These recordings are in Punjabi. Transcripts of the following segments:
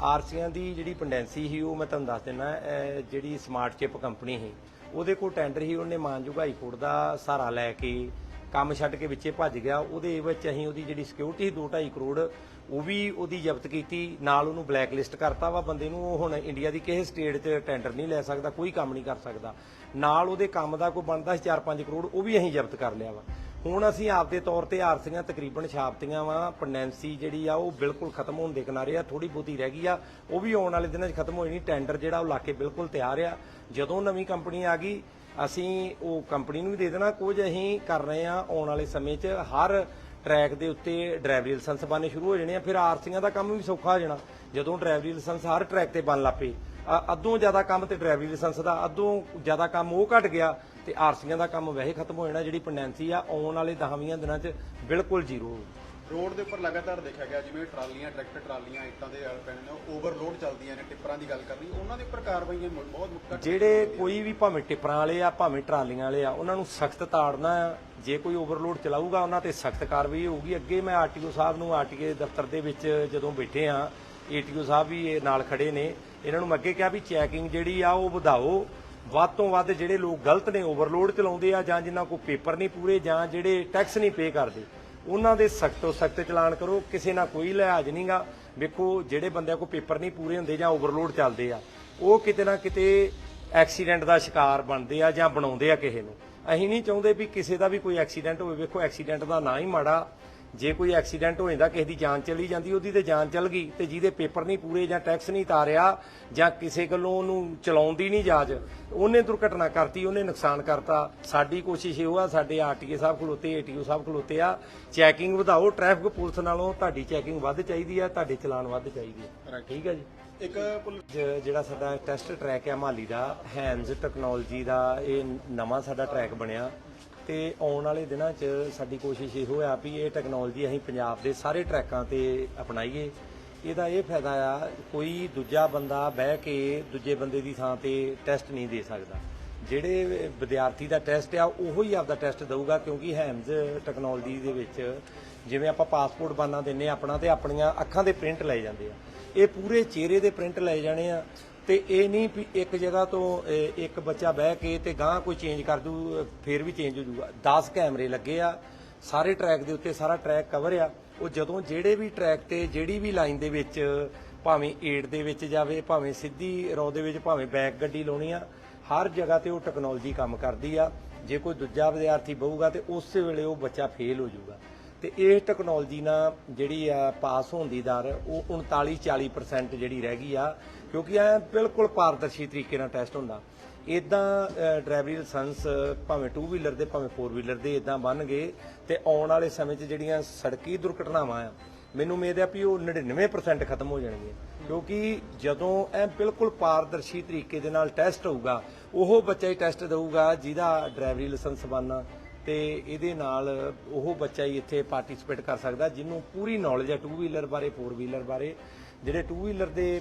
ਆਰਸੀਆਂ ਦੀ ਜਿਹੜੀ ਪੈਂਡੈਂਸੀ ਸੀ, ਉਹ ਮੈਂ ਤੁਹਾਨੂੰ ਦੱਸ ਦਿੰਦਾ ਜਿਹੜੀ ਸਮਾਰਟ ਚਿਪ ਕੰਪਨੀ ਸੀ, ਉਹਦੇ ਕੋਲ ਟੈਂਡਰ ਸੀ, ਉਹਨੇ ਮਾਨਯੋਗ ਹਾਈ ਕੋਰਟ ਦਾ ਸਹਾਰਾ ਲੈ ਕੇ ਕੰਮ ਛੱਡ ਕੇ ਵਿੱਚੇ ਭੱਜ ਗਿਆ। ਉਹਦੇ ਵਿੱਚ ਅਸੀਂ ਉਹਦੀ ਜਿਹੜੀ ਸਿਕਿਉਰਿਟੀ ਸੀ 2.5 ਕਰੋੜ, ਉਹ ਵੀ ਉਹਦੀ ਜ਼ਬਤ ਕੀਤੀ, ਨਾਲ ਉਹਨੂੰ ਬਲੈਕ ਲਿਸਟ ਕਰਤਾ ਵਾ ਬੰਦੇ ਨੂੰ। ਉਹ ਹੁਣ ਇੰਡੀਆ ਦੀ ਕਿਸੇ ਸਟੇਟ 'ਚ ਟੈਂਡਰ ਨਹੀਂ ਲੈ ਸਕਦਾ, ਕੋਈ ਕੰਮ ਨਹੀਂ ਕਰ ਸਕਦਾ। ਨਾਲ ਉਹਦੇ ਕੰਮ ਦਾ ਕੋਈ ਬਣਦਾ ਸੀ 4-5 ਕਰੋੜ, ਉਹ ਵੀ ਅਸੀਂ ਜ਼ਬਤ ਕਰ ਲਿਆ ਵਾ। ਹੁਣ ਅਸੀਂ ਆਪਦੇ ਤੌਰ ਤੇ ਆਰਸੀਆਂ ਤਕਰੀਬਨ ਛਾਪਤੀਆਂ ਵਾ ਪੈਂਡੈਂਸੀ ਜਿਹੜੀ ਆ, ਉਹ ਬਿਲਕੁਲ ਖਤਮ ਹੋਣ ਦੇ ਕਿਨਾਰੇ ਆ ਥੋੜੀ ਬਹੁਤੀ ਰਹਿ ਗਈ ਆ। ਉਹ ਵੀ ਆਉਣ ਵਾਲੇ ਦਿਨਾਂ 'ਚ ਖਤਮ ਹੋ ਜਾਣੀ ਟੈਂਡਰ ਜਿਹੜਾ ਉਹ ਲਾ ਕੇ ਬਿਲਕੁਲ ਤਿਆਰ ਆ। ਜਦੋਂ ਨਵੀਂ ਕੰਪਨੀ ਆ ਗਈ, ਅਸੀਂ ਉਹ ਕੰਪਨੀ ਨੂੰ ਵੀ ਦੇ ਦੇਣਾ। ਕੁਝ ਅਸੀਂ ਕਰ ਰਹੇ ਆ ਆਉਣ ਵਾਲੇ ਸਮੇਂ 'ਚ, ਹਰ ਟਰੈਕ ਦੇ ਉੱਤੇ ਡਰਾਈਵਰੀ ਲਾਇਸੈਂਸ ਬਣਨੇ ਸ਼ੁਰੂ ਹੋ ਜਾਣੇ ਆ, ਫਿਰ ਆਰਸੀਆਂ ਦਾ ਕੰਮ ਵੀ ਸੌਖਾ ਹੋ ਜਾਣਾ। ਜਦੋਂ ਡਰਾਈਵਰੀ ਲਾਇਸੈਂਸ ਹਰ ਟਰੈਕ ਤੇ ਬਣ ਲੱਪੇ ਅੱਧੋਂ ਜ਼ਿਆਦਾ ਕੰਮ ਤੇ ਡਰਾਈਵਰੀ ਲਾਇਸੈਂਸ ਦਾ ਅੱਧੋਂ ਜ਼ਿਆਦਾ ਕੰਮ ਉਹ ਘਟ ਗਿਆ ਤੇ ਆਰਸੀਆਂ ਦਾ ਕੰਮ ਵੈਸੇ ਖਤਮ ਹੋ ਜਾਣਾ ਜਿਹੜੀ ਪੈਂਡੈਂਸੀ ਆ ਆਉਣ ਵਾਲੇ 10 ਦਿਨਾਂ 'ਚ ਬਿਲਕੁਲ ਜ਼ੀਰੋ ਰੋਡ ਦੇ ਉੱਪਰ ਲਗਾਤਾਰ ਦੇਖਿਆ ਗਿਆ ਜਿਵੇਂ ਟਰਾਲੀਆਂ ਟਰੈਕਟਰ ਟਰਾਲੀਆਂ ਇੱਟਾਂ ਦੇ ਪੈਣੇ ਨੇ ਓਵਰਲੋਡ ਚੱਲਦੀਆਂ ਨੇ ਟਿੱਪਰਾਂ ਦੀ ਗੱਲ ਕਰ ਲਈ ਉਹਨਾਂ ਦੇ ਉੱਪਰ ਕਾਰਵਾਈਆਂ ਬਹੁਤ ਘੱਟ ਜਿਹੜੇ ਕੋਈ ਵੀ ਭਾਵੇਂ ਟਿੱਪਰਾਂ ਵਾਲੇ ਆ ਭਾਵੇਂ ਟਰਾਲੀਆਂ ਵਾਲੇ ਆ ਉਹਨਾਂ ਨੂੰ ਸਖਤ ਤਾੜਨਾ ਆ ਜੇ ਕੋਈ ਓਵਰਲੋਡ ਚਲਾਊਗਾ ਉਹਨਾਂ ਤੇ ਸਖਤ ਕਾਰਵਾਈ ਹੋਊਗੀ। ਅੱਗੇ ਮੈਂ ਆਰਟੀਓ ਸਾਹਿਬ ਨੂੰ ਆਰਟੀਏ ਦਫ਼ਤਰ ਦੇ ਵਿੱਚ ਜਦੋਂ ਬੈਠੇ ਆ ਏਟੀਓ ਸਾਹਿਬ ਵੀ ਇਹ ਨਾਲ ਖੜੇ ਨੇ ਇਹਨਾਂ ਨੂੰ ਅੱਗੇ ਕਿਹਾ ਵੀ ਚੈਕਿੰਗ ਜਿਹੜੀ ਆ ਉਹ ਵਧਾਓ। ਵੱਧ ਤੋਂ ਵੱਧ ਜਿਹੜੇ ਲੋਕ ਗਲਤ ਨੇ ਓਵਰਲੋਡ ਚਲਾਉਂਦੇ ਆ ਜਾਂ ਜਿਨ੍ਹਾਂ ਕੋਲ ਪੇਪਰ ਨਹੀਂ ਪੂਰੇ ਜਾਂ ਜਿਹੜੇ ਟੈਕਸ ਨਹੀਂ ਪੇ ਕਰਦੇ, ਉਹਨਾਂ ਦੇ ਸਖਤ ਤੋਂ ਸਖਤ ਚਲਾਨ ਕਰੋ। ਕਿਸੇ ਨਾਲ ਕੋਈ ਲਿਹਾਜ਼ ਨਹੀਂਗਾ ਵੇਖੋ, ਜਿਹੜੇ ਬੰਦਿਆਂ ਕੋਲ ਪੇਪਰ ਨਹੀਂ ਪੂਰੇ ਹੁੰਦੇ ਜਾਂ ਓਵਰਲੋਡ ਚੱਲਦੇ ਆ, ਉਹ ਕਿਤੇ ਨਾ ਕਿਤੇ ਐਕਸੀਡੈਂਟ ਦਾ ਸ਼ਿਕਾਰ ਬਣਦੇ ਆ ਜਾਂ ਬਣਾਉਂਦੇ ਆ ਕਿਸੇ ਨੂੰ। ਅਸੀਂ ਨਹੀਂ ਚਾਹੁੰਦੇ ਵੀ ਕਿਸੇ ਦਾ ਵੀ ਕੋਈ ਐਕਸੀਡੈਂਟ ਹੋਵੇ। ਵੇਖੋ ਐਕਸੀਡੈਂਟ ਦਾ ਨਾ ਹੀ ਮਾੜਾ ਜੇ ਕੋਈ ਐਕਸੀਡੈਂਟ ਹੋ ਜਾਂਦਾ ਕਿਸੇ ਦੀ ਜਾਨ ਚਲੀ ਜਾਂਦੀ ਉਹਦੀ ਤੇ ਜਾਨ ਚਲ ਗਈ ਤੇ ਜਿਹਦੇ ਪੇਪਰ ਨਹੀਂ ਪੂਰੇ ਜਾਂ ਟੈਕਸ ਨਹੀਂ ਤਾਰਿਆ ਜਾਂ ਕਿਸੇ ਗੱਲੋਂ ਉਹਨੂੰ ਚਲਾਉਂਦੀ ਨਹੀਂ ਜਾਜ ਉਹਨੇ ਦੁਰਘਟਨਾ ਕਰਤੀ ਉਹਨੇ ਨੁਕਸਾਨ ਕਰਤਾ। ਸਾਡੀ ਕੋਸ਼ਿਸ਼ ਇਹ ਆ ਸਾਡੇ ਆਰਟੀਏ ਸਾਹਿਬ ਖਲੋਤੇ ਏਟੀਓ ਸਾਹਿਬ ਖਲੋਤੇ ਆ ਚੈਕਿੰਗ ਵਧਾਓ ਟ੍ਰੈਫਿਕ ਪੁਲਿਸ ਨਾਲੋਂ ਤੁਹਾਡੀ ਚੈਕਿੰਗ ਵੱਧ ਚਾਹੀਦੀ ਆ ਤੁਹਾਡੇ ਚਲਾਨ ਵੱਧ ਚਾਹੀਦੇ ਆ। ਠੀਕ ਹੈ ਜੀ? ਇੱਕ ਜਿਹੜਾ ਸਾਡਾ ਟੈਸਟ ਟਰੈਕ ਹੈ ਮਾਲੀ ਦਾ ਹੈਂਡਸ ਟੈਕਨੋਲੋਜੀ ਦਾ ਇਹ ਨਵਾਂ ਸਾਡਾ ਟਰੈਕ ਬਣਿਆ। ਤੇ ਆਉਣ ਵਾਲੇ ਦਿਨਾਂ 'ਚ ਸਾਡੀ ਕੋਸ਼ਿਸ਼ ਇਹ ਹੋਇਆ ਵੀ ਇਹ ਟੈਕਨੋਲੋਜੀ ਅਸੀਂ ਪੰਜਾਬ ਦੇ ਸਾਰੇ ਟਰੈਕਾਂ ਤੇ ਅਪਣਾਈਏ। ਇਹਦਾ ਇਹ ਫਾਇਦਾ ਆ, ਕੋਈ ਦੂਜਾ ਬੰਦਾ ਬਹਿ ਕੇ ਦੂਜੇ ਬੰਦੇ ਦੀ ਥਾਂ ਤੇ ਟੈਸਟ ਨਹੀਂ ਦੇ ਸਕਦਾ। ਜਿਹੜੇ ਵਿਦਿਆਰਥੀ ਦਾ ਟੈਸਟ ਆ, ਉਹੋ ਹੀ ਆਪਦਾ ਟੈਸਟ ਦਊਗਾ ਕਿਉਂਕਿ ਹੈਮਜ਼ ਟੈਕਨੋਲੋਜੀ ਦੇ ਵਿੱਚ ਜਿਵੇਂ ਆਪਾਂ ਪਾਸਪੋਰਟ ਬਾਨਾ ਦਿੰਨੇ ਆ ਆਪਣਾ ਤੇ ਆਪਣੀਆਂ ਅੱਖਾਂ ਦੇ ਪ੍ਰਿੰਟ ਲਏ ਜਾਂਦੇ ਆ। ਇਹ ਪੂਰੇ ਚਿਹਰੇ ਦੇ ਪ੍ਰਿੰਟ ਲਏ ਜਾਣੇ ਆ। ਤੇ ਇਹ ਨਹੀਂ ਵੀ ਇੱਕ ਜਗ੍ਹਾ ਤੋਂ ਅਹ, ਇੱਕ ਬੱਚਾ ਬਹਿ ਕੇ ਤੇ ਗਾਂ ਕੋਈ ਚੇਂਜ ਕਰ ਦੂ ਅਹ, ਫੇਰ ਵੀ ਚੇਂਜ ਹੋ ਜਾਊਗਾ 10 ਕੈਮਰੇ ਲੱਗੇ ਆ ਸਾਰੇ ਟਰੈਕ ਦੇ ਉੱਤੇ ਸਾਰਾ ਟਰੈਕ ਕਵਰ ਆ। ਉਹ ਜਦੋਂ ਜਿਹੜੇ ਵੀ ਟਰੈਕ ਤੇ ਜਿਹੜੀ ਵੀ ਲਾਈਨ ਦੇ ਵਿੱਚ ਭਾਵੇਂ ਏਡ ਦੇ ਵਿੱਚ ਜਾਵੇ ਭਾਵੇਂ ਸਿੱਧੀ ਰੋ ਦੇ ਵਿੱਚ ਭਾਵੇਂ ਬੈਕ ਗੱਡੀ ਲਾਉਣੀ ਆ ਹਰ ਜਗ੍ਹਾ ਤੇ ਉਹ ਟੈਕਨੋਲੋਜੀ ਕੰਮ ਕਰਦੀ ਆ। ਜੇ ਕੋਈ ਦੂਜਾ ਵਿਦਿਆਰਥੀ ਬਹੂਗਾ ਤੇ ਉਸੇ ਵੇਲੇ ਉਹ ਬੱਚਾ ਫੇਲ ਹੋ ਜਾਊਗਾ ਤੇ ਇਹ ਟੈਕਨੋਲੋਜੀ ਨਾਲ ਜਿਹੜੀ ਆ ਪਾਸ ਹੋਣ ਦੀ ਦਰ, ਉਹ 39 40% ਜਿਹੜੀ ਰਹਿ ਗਈ ਆ, ਕਿਉਂਕਿ ਐ ਬਿਲਕੁਲ ਪਾਰਦਰਸ਼ੀ ਤਰੀਕੇ ਨਾਲ ਟੈਸਟ ਹੁੰਦਾ। ਇਦਾਂ ਡਰਾਈਵਰੀ ਲਾਇਸੈਂਸ ਭਾਵੇਂ 2 ਵੀਲਰ ਦੇ, ਭਾਵੇਂ 4 ਵੀਲਰ ਦੇ ਇਦਾਂ ਗਏ ਤੇ ਆਉਣ ਵਾਲੇ ਸਮੇਂ 'ਚ ਜਿਹੜੀਆਂ ਸੜਕੀ ਦੁਰਘਟਨਾਵਾਂ ਆ, ਮੈਨੂੰ ਉਮੀਦ ਹੈ ਵੀ ਉਹ 99% ਖਤਮ ਹੋ ਜਾਣਗੀਆਂ। ਕਿਉਂਕਿ ਜਦੋਂ ਇਹ ਬਿਲਕੁਲ ਪਾਰਦਰਸ਼ੀ ਤਰੀਕੇ ਦੇ ਨਾਲ ਟੈਸਟ ਹੋਊਗਾ, ਉਹ ਬੱਚਾ ਹੀ ਟੈਸਟ ਦੇਊਗਾ ਜਿਹਦਾ ਡਰਾਈਵਰੀ ਲਾਇਸੈਂਸ ਬਣਨਾ। ਤੇ ਇਹਦੇ ਨਾਲ ਉਹ ਬੱਚਾ ਹੀ ਇੱਥੇ ਪਾਰਟਿਸਿਪੇਟ ਕਰ ਸਕਦਾ, ਜਿਹਨੂੰ ਪੂਰੀ ਨੌਲੇਜ ਹੈ 2 ਵੀਲਰ ਬਾਰੇ 4 ਵੀਲਰ ਬਾਰੇ। ਜਿਹੜੇ 2 ਵੀਲਰ ਦੇ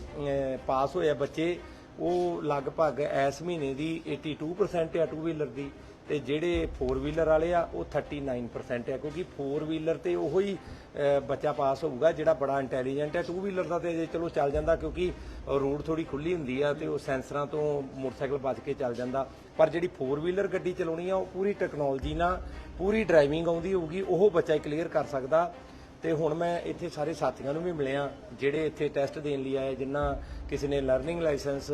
ਪਾਸ ਹੋਏ ਆ ਬੱਚੇ ਉਹ ਲਗਭਗ ਇਸ ਮਹੀਨੇ ਦੀ 82% ਆ ਟੂ ਵੀਲਰ ਦੀ ਤੇ ਜਿਹੜੇ 4 ਵੀਲਰ ਵਾਲੇ ਆ, ਉਹ 39% ਆ, ਕਿਉਂਕਿ 4 ਵੀਲਰ ਤੇ ਉਹੋ ਹੀ ਬੱਚਾ ਪਾਸ ਹੋਊਗਾ ਜਿਹੜਾ ਬੜਾ ਇੰਟੈਲੀਜੈਂਟ ਹੈ 2 ਵੀਲਰ ਦਾ ਤੇ ਚਲੋ ਚੱਲ ਜਾਂਦਾ ਕਿਉਂਕਿ ਰੋਡ ਥੋੜੀ ਖੁੱਲੀ ਹੁੰਦੀ ਆ ਤੇ ਉਹ ਸੈਂਸਰਾਂ ਤੋਂ ਮੋਟਰਸਾਈਕਲ ਬਚ ਕੇ ਚੱਲ ਜਾਂਦਾ। ਪਰ ਜਿਹੜੀ 4 ਵੀਲਰ ਗੱਡੀ ਚਲਾਉਣੀ ਆ, ਉਹ ਪੂਰੀ ਟੈਕਨੋਲੋਜੀ ਨਾਲ ਪੂਰੀ ਡਰਾਈਵਿੰਗ ਆਉਂਦੀ ਹੋਊਗੀ, ਉਹ ਬੱਚਾ ਕਲੀਅਰ ਕਰ ਸਕਦਾ। ਤੇ ਹੁਣ ਮੈਂ ਇੱਥੇ ਸਾਰੇ ਸਾਥੀਆਂ ਨੂੰ ਵੀ ਮਿਲਿਆ, ਜਿਹੜੇ ਇੱਥੇ ਟੈਸਟ ਦੇਣ ਲਈ ਆਏ ਜਿਨ੍ਹਾਂ ਕਿਸੇ ਨੇ ਲਰਨਿੰਗ ਲਾਇਸੈਂਸ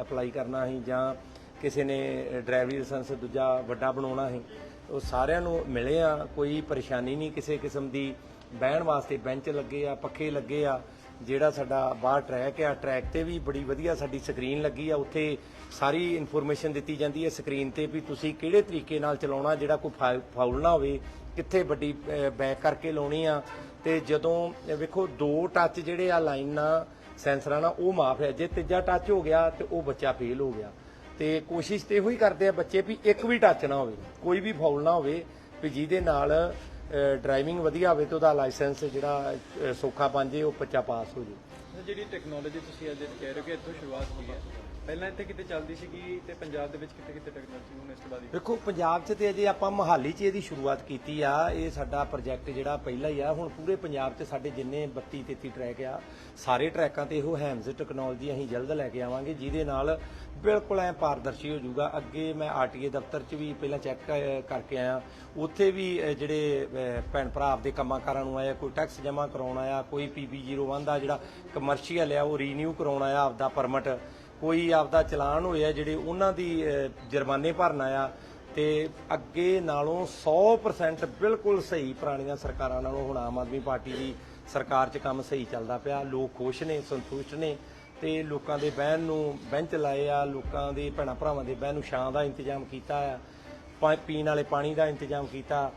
ਅਪਲਾਈ ਕਰਨਾ ਸੀ ਜਾਂ ਕਿਸੇ ਨੇ ਡਰਾਈਵਰੀ ਲਾਇਸੈਂਸ ਦੂਜਾ ਵੱਡਾ ਬਣਾਉਣਾ ਸੀ, ਉਹ ਸਾਰਿਆਂ ਨੂੰ ਮਿਲੇ ਆ, ਕੋਈ ਪਰੇਸ਼ਾਨੀ ਨਹੀਂ ਕਿਸੇ ਕਿਸਮ ਦੀ, ਬਹਿਣ ਵਾਸਤੇ ਬੈਂਚ ਲੱਗੇ ਆ, ਪੱਖੇ ਲੱਗੇ ਆ ਜਿਹੜਾ ਸਾਡਾ ਬਾਹਰ ਟਰੈਕ ਆ ਟਰੈਕ ਤੇ ਵੀ ਬੜੀ ਵਧੀਆ ਸਾਡੀ ਸਕਰੀਨ ਲੱਗੀ ਆ, ਉੱਥੇ ਸਾਰੀ ਇਨਫੋਰਮੇਸ਼ਨ ਦਿੱਤੀ ਜਾਂਦੀ ਹੈ ਸਕਰੀਨ ਤੇ ਵੀ ਤੁਸੀਂ ਕਿਹੜੇ ਤਰੀਕੇ ਨਾਲ ਚਲਾਉਣਾ, ਜਿਹੜਾ ਕੋਈ ਫਾ- ਫਾਉਲ ਨਾ ਹੋਵੇ, ਕਿੱਥੇ ਵੱਡੀ ਬੈਕ ਕਰਕੇ ਲਾਉਣੀ ਆ। ਤੇ ਜਦੋਂ ਵੇਖੋ, ਦੋ ਟੱਚ ਜਿਹੜੇ ਆ ਲਾਈਨ ਨਾਲ ਸੈਂਸਰਾਂ ਨਾਲ ਉਹ ਮਾਫ ਹੈ। ਜੇ ਤੀਜਾ ਟੱਚ ਹੋ ਗਿਆ, ਤੇ ਉਹ ਬੱਚਾ ਫੇਲ ਹੋ ਗਿਆ। ਤੇ ਕੋਸ਼ਿਸ਼ ਤੇ ਇਹੋ ਹੀ ਕਰਦੇ ਆ ਬੱਚੇ ਵੀ ਇੱਕ ਵੀ ਟੱਚ ਨਾ ਹੋਵੇ, ਕੋਈ ਵੀ ਫਾਉਲ ਨਾ ਹੋਵੇ, ਵੀ ਜਿਹਦੇ ਨਾਲ ਡਰਾਈਵਿੰਗ ਵਧੀਆ ਹੋਵੇ ਤੇ ਉਹਦਾ ਲਾਇਸੈਂਸ ਜਿਹੜਾ ਅ, ਸੌਖਾ ਬਣ ਜੇ ਉਹ ਬੱਚਾ ਪਾਸ ਹੋ ਜੇ। ਜਿਹੜੀ ਟੈਕਨੋਲੋਜੀ ਤੁਸੀਂ ਅੱਜ ਕਹਿ ਰਹੇ ਹੋ ਕਿ ਇੱਥੋਂ ਸ਼ੁਰੂਆਤ ਹੋਈ ਹੈ ਪਹਿਲਾਂ ਇੱਥੇ ਕਿਤੇ ਚੱਲਦੀ ਸੀਗੀ ਤੇ ਪੰਜਾਬ ਦੇ ਵਿੱਚ ਕਿਤੇ ਕਿਤੇ ਟੈਕਨੋਲੋਜੀ ਹੁਣ ਇਸ ਤੋਂ ਬਾਅਦ ਹੀ ਪੰਜਾਬ 'ਚ ਤੇ ਅਜੇ ਆਪਾਂ ਮਹਾਲੀ 'ਚ ਇਹਦੀ ਸ਼ੁਰੂਆਤ ਕੀਤੀ ਆ। ਇਹ ਸਾਡਾ ਪ੍ਰੋਜੈਕਟ ਜਿਹੜਾ ਪਹਿਲਾ ਹੀ ਆ, ਹੁਣ ਪੂਰੇ ਪੰਜਾਬ 'ਚ ਸਾਡੇ ਜਿੰਨੇ 32 33 ਟਰੈਕ ਆ, ਸਾਰੇ ਟਰੈਕਾਂ ਤੇ ਇਹੋ ਹੈਮਜ਼ ਟੈਕਨੋਲੋਜੀ ਅਸੀਂ ਜਲਦ ਲੈ ਕੇ ਆਵਾਂਗੇ, ਜਿਹਦੇ ਨਾਲ ਬਿਲਕੁਲ ਐ ਪਾਰਦਰਸ਼ੀ ਹੋ ਜਾਊਗਾ। ਅੱਗੇ ਮੈਂ ਆਰਟੀਏ ਦਫ਼ਤਰ 'ਚ ਵੀ ਪਹਿਲਾਂ ਚੈੱਕ ਕਰਕੇ ਆਇਆ। ਉੱਥੇ ਵੀ ਜਿਹੜੇ ਭੈਣ ਭਰਾ ਆਪਦੇ ਕੰਮਾਂ ਕਾਰਾਂ ਨੂੰ ਆਇਆ, ਕੋਈ ਟੈਕਸ ਜਮ੍ਹਾਂ ਕਰਾਉਣ ਆਇਆ, ਕੋਈ ਪੀਪੀ 01 ਦਾ ਜਿਹੜਾ ਕਮਰਸ਼ੀਅਲ ਆ, ਉਹ ਰੀਨਿਊ ਕਰਾਉਣ ਆਇਆ ਆਪਦਾ ਪਰਮਿਟ ਕੋਈ ਆਪਦਾ ਚਲਾਨ ਹੋਇਆ ਜਿਹੜੇ ਉਹਨਾਂ ਦੀ ਜੁਰਮਾਨੇ ਭਰਨਾ ਆ ਤੇ ਅੱਗੇ ਨਾਲੋਂ 100% ਬਿਲਕੁਲ ਸਹੀ ਪੁਰਾਣੀਆਂ ਸਰਕਾਰਾਂ ਨਾਲੋਂ ਹੁਣ ਆਮ ਆਦਮੀ ਪਾਰਟੀ ਦੀ ਸਰਕਾਰ 'ਚ ਕੰਮ ਸਹੀ ਚੱਲਦਾ ਪਿਆ। ਲੋਕ ਖੁਸ਼ ਨੇ, ਸੰਤੁਸ਼ਟ ਨੇ ਤੇ ਲੋਕਾਂ ਦੇ ਬਹਿਣ ਨੂੰ ਬੈਂਚ ਲਾਏ ਆ, ਲੋਕਾਂ ਦੇ ਭੈਣਾਂ ਭਰਾਵਾਂ ਦੇ ਬਹਿਣ ਨੂੰ ਛਾਂ ਦਾ ਇੰਤਜ਼ਾਮ ਕੀਤਾ ਆ, ਪਾ- ਪੀਣ ਵਾਲੇ ਪਾਣੀ ਦਾ ਇੰਤਜ਼ਾਮ ਕੀਤਾ।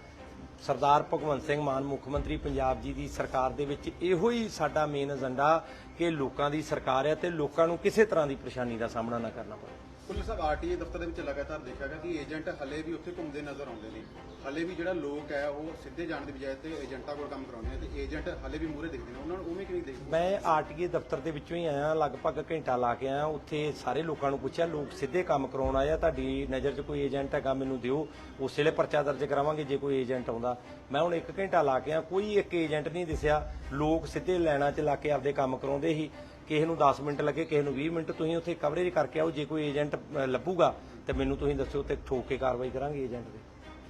ਸਰਦਾਰ ਭਗਵੰਤ ਸਿੰਘ ਮਾਨ, ਮੁੱਖ ਮੰਤਰੀ ਪੰਜਾਬ ਜੀ ਦੀ ਸਰਕਾਰ ਦੇ ਵਿੱਚ ਇਹੋ ਹੀ ਸਾਡਾ ਮੇਨ ਏਜੰਡਾ ਕਿ ਲੋਕਾਂ ਦੀ ਸਰਕਾਰ ਹੈ ਤੇ ਲੋਕਾਂ ਨੂੰ ਕਿਸੇ ਤਰ੍ਹਾਂ ਦੀ ਪਰੇਸ਼ਾਨੀ ਦਾ ਸਾਹਮਣਾ ਨਾ ਕਰਨਾ ਪਵੇ। ਪੁਲਿਸ ਸਾਹਿਬ ਆਰਟੀਏ ਦਫ਼ਤਰ ਦੇ ਵਿੱਚ ਲਗਾਤਾਰ ਦੇਖਿਆ ਗਿਆ ਕਿ ਏਜੰਟ ਹਲੇ ਵੀ ਉੱਥੇ ਘੁੰਮਦੇ ਨਜ਼ਰ ਆਉਂਦੇ ਨੇ। ਹਲੇ ਵੀ ਜਿਹੜਾ ਲੋਕ ਹੈ, ਉਹ ਸਿੱਧੇ ਜਾਣ ਦੀ ਬਜਾਏ ਤੇ ਏਜੰਟਾਂ ਕੋਲ ਕੰਮ ਕਰਾਉਂਦੇ ਨੇ ਤੇ ਏਜੰਟ ਹਲੇ ਵੀ ਮੂਹਰੇ ਦਿਖਦੇ ਨੇ। ਉਹਨਾਂ ਨੂੰ ਉਵੇਂ ਕਿਵੇਂ ਦੇਖਦੇ ਮੈਂ ਆਰਟੀਏ ਦਫ਼ਤਰ ਦੇ ਵਿੱਚੋਂ ਹੀ ਆਇਆ, ਲਗਭਗ ਘੰਟਾ ਲਾ ਕੇ ਆਇਆ। ਉੱਥੇ ਸਾਰੇ ਲੋਕਾਂ ਨੂੰ ਪੁੱਛਿਆ, ਲੋਕ ਸਿੱਧੇ ਕੰਮ ਕਰਾਉਣ ਆਏ ਤੁਹਾਡੀ ਨਜ਼ਰ 'ਚ ਕੋਈ ਏਜੰਟ ਹੈਗਾ? ਮੈਨੂੰ ਦਿਓ। ਉਸ ਵੇਲੇ ਪਰਚਾ ਦਰਜ ਕਰਾਵਾਂਗੇ ਜੇ ਕੋਈ ਏਜੰਟ ਆਉਂਦਾ। ਮੈਂ ਹੁਣ 1 ਘੰਟਾ ਲਾ ਕੇ ਆ ਕੋਈ ਇੱਕ ਏਜੰਟ ਨਹੀਂ ਦਿਸਿਆ। ਲੋਕ ਸਿੱਧੇ ਲੈਣਾ 'ਚ ਲਾ ਕੇ ਆਪਦੇ ਕੰਮ ਕਰਾਉਂਦੇ ਸੀ। ਕਿਸੇ ਨੂੰ 10 ਮਿੰਟ ਲੱਗੇ ਕਿਸੇ ਨੂੰ 20 ਮਿੰਟ ਤੁਸੀਂ ਉੱਥੇ ਕਵਰੇਜ ਕਰਕੇ ਆਓ ਜੇ ਕੋਈ ਏਜੰਟ ਲੱਭੂਗਾ ਤੇ ਮੈਨੂੰ ਤੁਸੀਂ ਦੱਸਿਓ ਤੇ ਠੋਕ ਕੇ ਕਾਰਵਾਈ ਕਰਾਂਗੇ ਏਜੰਟ ਦੇ।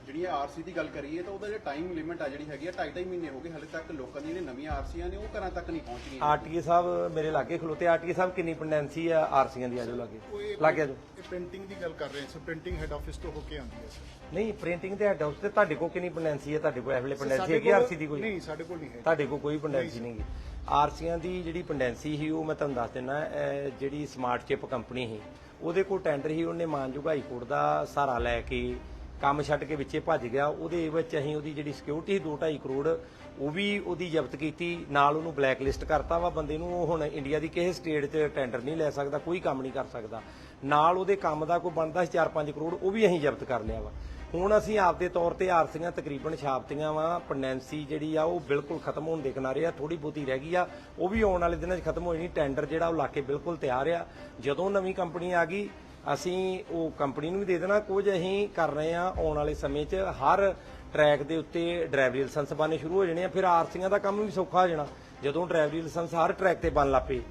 ਜਿਹੜੀ ਆਰਸੀ ਦੀ ਗੱਲ ਕਰੀਏ ਤਾਂ ਉਹਦਾ ਜਿਹੜਾ ਟਾਈਮ ਲਿਮਿਟ ਆ ਜਿਹੜੀ ਹੈਗੀ ਆ 2.5 ਮਹੀਨੇ ਹੋ ਗਏ ਹਲੇ ਤੱਕ ਲੋਕਾਂ ਦੀਆਂ ਜਿਹੜੀਆਂ ਨਵੀਆਂ ਆਰਸੀਆਂ ਨੇ ਉਹ ਘਰਾਂ ਤੱਕ ਨਹੀਂ ਪਹੁੰਚ ਰਹੀਆਂ। ਆਰਟੀਏ ਸਾਹਿਬ ਮੇਰੇ ਲਾਗੇ ਖਲੋਤੇ ਆਰਟੀਏ ਸਾਹਿਬ ਕਿੰਨੀ ਪੈਂਡੈਂਸੀ ਆ ਆਰਸੀਆਂ ਦੀ ਆਜੋ ਲਾਗੇ। ਲਾਗੇ ਆਜੋ। ਪ੍ਰਿੰਟਿੰਗ ਦੀ ਗੱਲ ਕਰ ਰਹੇ ਸੀ ਪ੍ਰਿੰਟਿੰਗ ਹੈਡ ਆਫਿਸ ਤੋਂ ਹੋ ਕੇ ਆਉਂਦੀ ਹੈ ਸਰ। ਨਹੀਂ ਪ੍ਰਿੰਟਿੰਗ ਤੇ ਹੈਡ ਹਾਊਸ ਤੇ ਤੁਹਾਡੇ ਕੋਲ ਕਿੰਨੀ ਪੈਂਡੈਂਸੀ ਹੈ? ਤੁਹਾਡੇ ਕੋਲ ਵੇਲੇ ਪੈਂਡੈਂਸੀ ਸਾਡੇ ਹੈਗੀ ਕੋਲ- ਆਰਸੀ ਦੀ ਕੋਈ? ਨਹੀਂ ਸਾਡੇ ਕੋਲ ਨਹੀਂ ਹੈ। ਤੁਹਾਡੇ ਕੋਲ ਕੋਈ ਪੈਂਡੈਂਸੀ ਨਹੀਂ ਆਰਸੀਆਂ ਦੀ ਜਿਹੜੀ ਪੈਂਡੈਂਸੀ ਸੀ ਉਹ ਮੈਂ ਤੁਹਾਨੂੰ ਦੱਸ ਦਿੰਦਾ ਜਿਹੜੀ ਸਮਾਰਟ ਚਿਪ ਕੰਪਨੀ ਸੀ ਉਹਦੇ ਕੋਲ ਟੈਂਡਰ ਸੀ ਉਹਨੇ ਮਾਨਯੋਗ ਹਾਈ ਕੋਰਟ ਦਾ ਸਹਾਰਾ ਲੈ ਕੇ ਕੰਮ ਛੱਡ ਕੇ ਵਿੱਚੇ ਭੱਜ ਗਿਆ। ਉਹਦੇ ਵਿੱਚ ਅਸੀਂ ਉਹਦੀ ਜਿਹੜੀ ਸਿਕਿਉਰਿਟੀ 2.5 ਕਰੋੜ ਉਹ ਵੀ ਉਹਦੀ ਜ਼ਬਤ ਕੀਤੀ। ਨਾਲ ਉਹਨੂੰ ਬਲੈਕ ਲਿਸਟ ਕਰਤਾ ਵਾ ਬੰਦੇ ਨੂੰ ਉਹ ਹੁਣ ਇੰਡੀਆ ਦੀ ਕਿਸੇ ਸਟੇਟ 'ਚ ਟੈਂਡਰ ਨਹੀਂ ਲੈ ਸਕਦਾ ਕੋਈ ਕੰਮ ਨਹੀਂ ਕਰ ਸਕਦਾ। ਨਾਲ ਉਹਦੇ ਕੰਮ ਦਾ ਕੋਈ ਬਣਦਾ ਸੀ 4-5 ਕਰੋੜ, ਉਹ ਵੀ ਅਸੀਂ ਜ਼ਬਤ ਕਰ ਲਿਆ ਵਾ। ਹੁਣ ਅਸੀਂ ਆਪਦੇ ਤੌਰ ਤੇ ਆਰਸੀਆਂ ਤਕਰੀਬਨ ਛਾਪਤੀਆਂ ਵਾ, ਪੈਂਡੈਂਸੀ ਜਿਹੜੀ ਆ, ਉਹ ਬਿਲਕੁਲ ਖਤਮ ਹੋਣ ਦੇ ਕਿਨਾਰੇ ਆ ਥੋੜੀ ਬਹੁਤੀ ਰਹਿ ਗਈ ਆ। ਉਹ ਵੀ ਆਉਣ ਵਾਲੇ ਦਿਨਾਂ 'ਚ ਖਤਮ ਹੋ ਜਾਣੀ, ਟੈਂਡਰ ਜਿਹੜਾ ਉਹ ਲਾ ਕੇ ਬਿਲਕੁਲ ਤਿਆਰ ਆ। ਜਦੋਂ ਨਵੀਂ ਕੰਪਨੀ ਆ ਗਈ, ਅਸੀਂ ਉਹ ਕੰਪਨੀ ਨੂੰ ਵੀ ਦੇ ਦੇਣਾ, ਕੁਝ ਅਸੀਂ ਕਰ ਰਹੇ ਆ ਆਉਣ ਵਾਲੇ ਸਮੇਂ 'ਚ। ਹਰ ਟਰੈਕ ਦੇ ਉੱਤੇ ਡਰਾਈਵਰੀ ਲਾਇਸੈਂਸ ਬਣਨੇ ਸ਼ੁਰੂ ਹੋ ਜਾਣੇ ਆ, ਫਿਰ ਆਰਸੀਆਂ ਦਾ ਕੰਮ ਵੀ ਸੌਖਾ ਹੋ ਜਾਣਾ। ਜਦੋਂ ਡਰਾਈਵਰੀ ਲਾਇਸੈਂਸ ਹਰ ਟਰੈਕ ਤੇ ਬਣ ਲੱਪੇ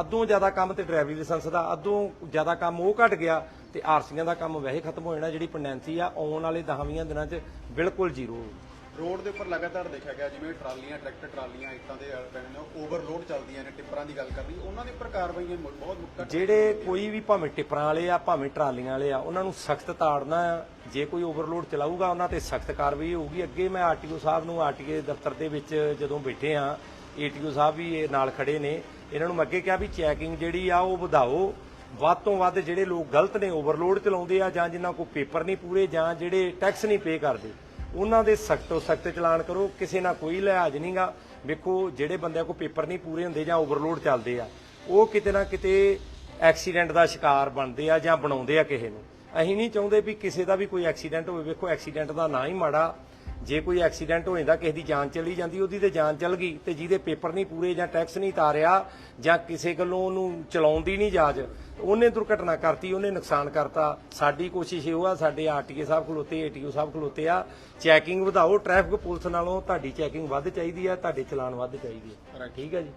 ਅੱਧੋਂ ਜ਼ਿਆਦਾ ਕੰਮ ਤੇ ਡਰਾਈਵਰੀ ਲਾਇਸੈਂਸ ਦਾ ਅੱਧੋਂ ਜ਼ਿਆਦਾ ਕੰਮ ਉਹ ਘਟ ਗਿਆ ਤੇ ਆਰਸੀਆਂ ਦਾ ਕੰਮ ਵੈਸੇ ਖਤਮ ਹੋ ਜਾਣਾ ਜਿਹੜੀ ਪੈਂਡੈਂਸੀ ਆ ਆਉਣ ਵਾਲੇ 10-20 ਦਿਨਾਂ 'ਚ ਬਿਲਕੁਲ ਜ਼ੀਰੋ ਰੋਡ ਦੇ ਉੱਪਰ ਲਗਾਤਾਰ ਦੇਖਿਆ ਗਿਆ ਜਿਵੇਂ ਟਰਾਲੀਆਂ ਟਰੈਕਟਰ ਟਰਾਲੀਆਂ ਇੱਟਾਂ ਦੇ ਪੈਣੇ ਨੇ ਓਵਰਲੋਡ ਚੱਲਦੀਆਂ ਨੇ ਟਿੱਪਰਾਂ ਦੀ ਗੱਲ ਕਰ ਲਈ ਉਹਨਾਂ ਦੇ ਉੱਪਰ ਕਾਰਵਾਈਆਂ ਬਹੁਤ ਮੁੱਖ ਜਿਹੜੇ ਕੋਈ ਵੀ ਭਾਵੇਂ ਟਿੱਪਰਾਂ ਵਾਲੇ ਆ ਭਾਵੇਂ ਟਰਾਲੀਆਂ ਵਾਲੇ ਆ ਉਹਨਾਂ ਨੂੰ ਸਖਤ ਤਾੜਨਾ ਜੇ ਕੋਈ ਓਵਰਲੋਡ ਚਲਾਊਗਾ ਉਹਨਾਂ ਤੇ ਸਖਤ ਕਾਰਵਾਈ ਹੋਊਗੀ। ਅੱਗੇ ਮੈਂ ਆਰਟੀਓ ਸਾਹਿਬ ਨੂੰ ਆਰਟੀਏ ਦਫ਼ਤਰ ਦੇ ਵਿੱਚ ਜਦੋਂ ਬੈਠੇ ਆ ਏਟੀਓ ਸਾਹਿਬ ਵੀ ਇਹ ਨਾਲ ਖੜੇ ਨੇ। ਇਹਨਾਂ ਨੂੰ ਮੈਂ ਅੱਗੇ ਕਿਹਾ ਵੀ ਚੈਕਿੰਗ ਜਿਹੜੀ ਆ ਉਹ ਵਧਾਓ। ਵੱਧ ਤੋਂ ਵੱਧ ਜਿਹੜੇ ਲੋਕ ਗਲਤ ਨੇ ਓਵਰਲੋਡ ਚਲਾਉਂਦੇ ਆ ਜਾਂ ਜਿਨ੍ਹਾਂ ਕੋਲ ਪੇਪਰ ਨਹੀਂ ਪੂਰੇ ਜਾਂ ਜਿਹੜੇ ਟੈਕਸ ਨਹੀਂ ਪੇ ਕਰਦੇ, ਉਹਨਾਂ ਦੇ ਸਖਤ ਤੋਂ ਸਖਤ ਚਲਾਨ ਕਰੋ। ਕਿਸੇ ਨਾਲ ਕੋਈ ਲਿਹਾਜ਼ ਨਹੀਂਗਾ ਵੇਖੋ, ਜਿਹੜੇ ਬੰਦਿਆਂ ਕੋਲ ਪੇਪਰ ਨਹੀਂ ਪੂਰੇ ਹੁੰਦੇ ਜਾਂ ਓਵਰਲੋਡ ਚੱਲਦੇ ਆ, ਉਹ ਕਿਤੇ ਨਾ ਕਿਤੇ ਐਕਸੀਡੈਂਟ ਦਾ ਸ਼ਿਕਾਰ ਬਣਦੇ ਆ ਜਾਂ ਬਣਾਉਂਦੇ ਆ ਕਿਸੇ ਨੂੰ। ਅਸੀਂ ਨਹੀਂ ਚਾਹੁੰਦੇ ਵੀ ਕਿਸੇ ਦਾ ਵੀ ਕੋਈ ਐਕਸੀਡੈਂਟ ਹੋਵੇ। ਵੇਖੋ ਐਕਸੀਡੈਂਟ ਦਾ ਨਾਂ ਹੀ ਮਾੜਾ। ਜੇ ਕੋਈ ਐਕਸੀਡੈਂਟ ਹੋ ਜਾਂਦਾ ਕਿਸੇ ਦੀ ਜਾਨ ਚਲੀ ਜਾਂਦੀ ਉਹਦੀ ਤੇ ਜਾਨ ਚਲ ਗਈ ਤੇ ਜਿਹਦੇ ਪੇਪਰ ਨਹੀਂ ਪੂਰੇ ਜਾਂ ਟੈਕਸ ਨਹੀਂ ਤਾਰਿਆ ਜਾਂ ਕਿਸੇ ਗੱਲੋਂ ਉਹਨੂੰ ਚਲਾਉਂਦੀ ਨਹੀਂ ਜਾਜ ਉਹਨੇ ਦੁਰਘਟਨਾ ਕਰਤੀ ਉਹਨੇ ਨੁਕਸਾਨ ਕਰਤਾ। ਸਾਡੀ ਕੋਸ਼ਿਸ਼ ਇਹ ਆ ਸਾਡੇ ਆਰਟੀਏ ਸਾਹਿਬ ਖਲੋਤੇ ਏਟੀਓ ਸਾਹਿਬ ਖਲੋਤੇ ਆ ਚੈਕਿੰਗ ਵਧਾਓ ਟ੍ਰੈਫਿਕ ਪੁਲਿਸ ਨਾਲੋਂ ਤੁਹਾਡੀ ਚੈਕਿੰਗ ਵੱਧ ਚਾਹੀਦੀ ਆ ਤੁਹਾਡੇ ਚਲਾਨ ਵੱਧ ਚਾਹੀਦੀ ਆ। ਠੀਕ ਹੈ ਜੀ?